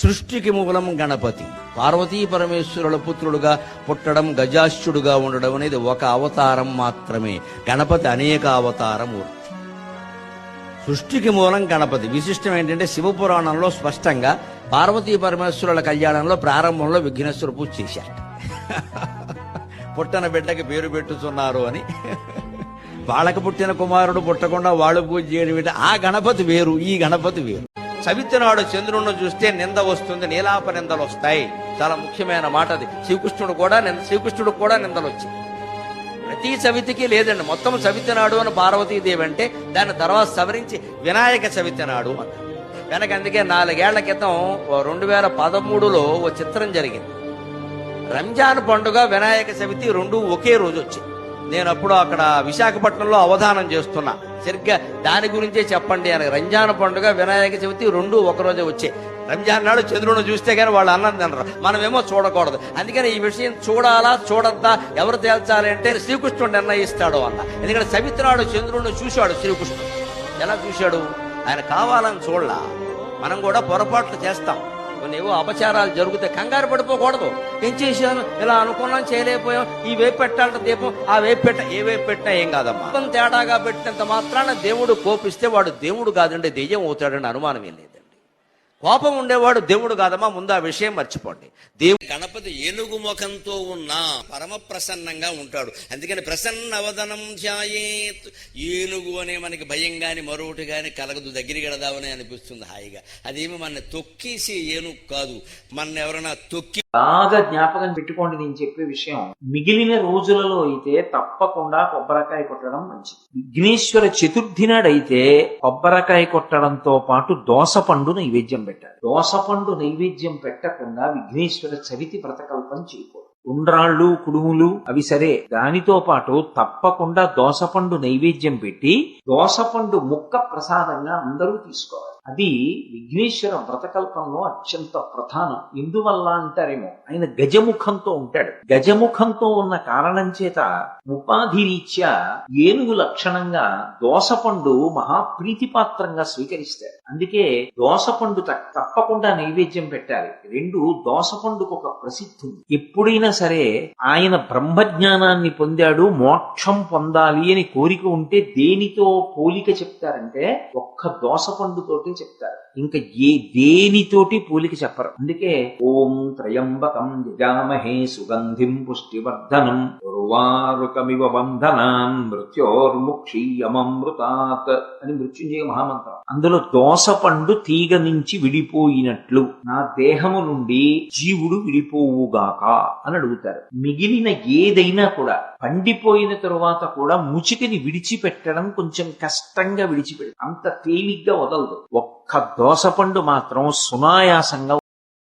సృష్టికి మూలం గణపతి. పార్వతీ పరమేశ్వరుల పుత్రుడుగా పుట్టడం గజాశ్యుడుగా ఉండడం అనేది ఒక అవతారం మాత్రమే. గణపతి అనేక అవతారమూర్తి సృష్టికి మూలం గణపతి. విశిష్టం ఏంటంటే శివపురాణంలో స్పష్టంగా పార్వతీ పరమేశ్వరుల కళ్యాణంలో ప్రారంభంలో విఘ్నేశ్వర పూజ చేశారు పుట్టన బిడ్డకి పేరు పెట్టుతున్నారు అని. వాళ్ళకి పుట్టిన కుమారుడు పుట్టకుండా వాళ్ళు పూజ చేయడం ఆ గణపతి వేరు ఈ గణపతి వేరు. సవిత్రనాడు చంద్రుడిని చూస్తే నింద వస్తుంది నీలాప నిందలు వస్తాయి. చాలా ముఖ్యమైన మాట అది. శ్రీకృష్ణుడు కూడా నింద శ్రీకృష్ణుడు కూడా నిందలు వచ్చాయి ప్రతి చవితికి లేదండి. మొత్తం చవితి నాడు అని పార్వతీదేవి అంటే దాని తర్వాత సవరించి వినాయక చవితి నాడు అన్నారు వెనక అందుకే నాలుగేళ్ళ క్రితం ఓ రెండు వేల పదమూడులో ఓ చిత్రం జరిగింది. రంజాన్ పండుగ వినాయక చవితి రెండు ఒకే రోజు వచ్చాయి. నేను అప్పుడు అక్కడ విశాఖపట్నంలో అవధానం చేస్తున్నా. సరిగ్గా దాని గురించే చెప్పండి అని. రంజాన్ పండుగ వినాయక చవితి రెండు ఒక రోజే వచ్చాయి. రంజాన్ నాడు చంద్రుని చూస్తే కానీ వాళ్ళు అన్నది తినరు. మనమేమో చూడకూడదు. అందుకని ఈ విషయం చూడాలా చూడద్దా ఎవరు తేల్చాలి అంటే శ్రీకృష్ణుడు నిర్ణయిస్తాడు అన్న. ఎందుకంటే సవిత్రాడు చంద్రుడిని చూశాడు శ్రీకృష్ణుడు. ఎలా చూశాడు? ఆయన కావాలని చూడలా. మనం కూడా పొరపాట్లు చేస్తాం. ఏవో అపచారాలు జరిగితే కంగారు పడిపోకూడదు. ఏం చేశాను? ఇలా అనుకున్నాం చేయలేకపోయాం ఈ వేపు పెట్టాలంటే దీపం ఆ వేపు పెట్ట ఏ వేపు పెట్టినా ఏం కాదమ్మా. దీపం తేడాగా పెట్టినంత మాత్రాన దేవుడు కోపిస్తే వాడు దేవుడు కాదండి దెయ్యం అవుతాడని అనుమానం ఏం లేదు. కోపం ఉండేవాడు దేవుడు కాదమ్మా ముందు ఆ విషయం మర్చిపోండి. దేవుడు గణపతి ఏనుగు ముఖంతో ఉన్న పరమ ప్రసన్నంగా ఉంటాడు. అందుకని ప్రసన్న అవదనం ధ్యాయేత్. ఏనుగు అనే మనకి భయం గాని మరొకటి కానీ కలగదు దగ్గరికి వెళదామని అనిపిస్తుంది హాయిగా. అదేమి మన తొక్కేసి ఏనుగు కాదు. మన ఎవరైనా తొక్కి బాగా జ్ఞాపకం పెట్టుకోండి నేను చెప్పే విషయం. మిగిలిన రోజులలో అయితే తప్పకుండా కొబ్బరికాయ కొట్టడం మంచిది. విఘ్నేశ్వర చతుర్థి నాడైతే కొబ్బరికాయ కొట్టడంతో పాటు దోసపండు నైవేద్యం పెట్టాలి. దోసపండు నైవేద్యం పెట్టకుండా విఘ్నేశ్వర చవితి వ్రతకల్పం చేయకూడదు. ఉండ్రాళ్ళు కుడుములు అవి సరే. దానితో పాటు తప్పకుండా దోసపండు నైవేద్యం పెట్టి దోసపండు ముక్క ప్రసాదంగా అందరూ తీసుకోవాలి. అది విఘ్నేశ్వర వ్రతకల్పంలో అత్యంత ప్రధానం. ఎందువల్ల అంటారేమో ఆయన గజముఖంతో ఉంటాడు. గజముఖంతో ఉన్న కారణం చేత ఉపాధి రీత్యా ఏనుగు లక్షణంగా దోసపండు మహాప్రీతిపాత్రంగా స్వీకరిస్తాడు. అందుకే దోసపండు త- తప్పకుండా నైవేద్యం పెట్టాలి. రెండు దోసపండుకు ఒక ప్రసిద్ధి ఉంది. ఎప్పుడైనా సరే ఆయన బ్రహ్మజ్ఞానాన్ని పొందాడు మోక్షం పొందాలి అని కోరిక ఉంటే దేనితో పోలిక చెప్తారంటే ఒక్క దోసపండుతోటి చెప్తారు. ఇంకా ఏ దేనితోటి పూలికి చెప్పరు. అందుకే ఓం త్రయంబకం యజామహే సుగంధిం పుష్టివర్ధనం. ఉర్వారుకమివ బంధనాన్ మృత్యోర్ముక్షీయమృతాత్ అని మృత్యుంజయ మహామంత్రం. అందులో దోసపండు తీగ నుంచి విడిపోయినట్లు నా దేహము నుండి జీవుడు విడిపోవుగాక అని అడుగుతారు. మిగిలిన ఏదైనా కూడా పండిపోయిన తరువాత కూడా ముచికని విడిచిపెట్టడం కొంచెం కష్టంగా విడిచిపెట్టడం అంత తేలిగ్గా వదలదు. ఒక్క దోసపండు మాత్రం సునాయాసంగా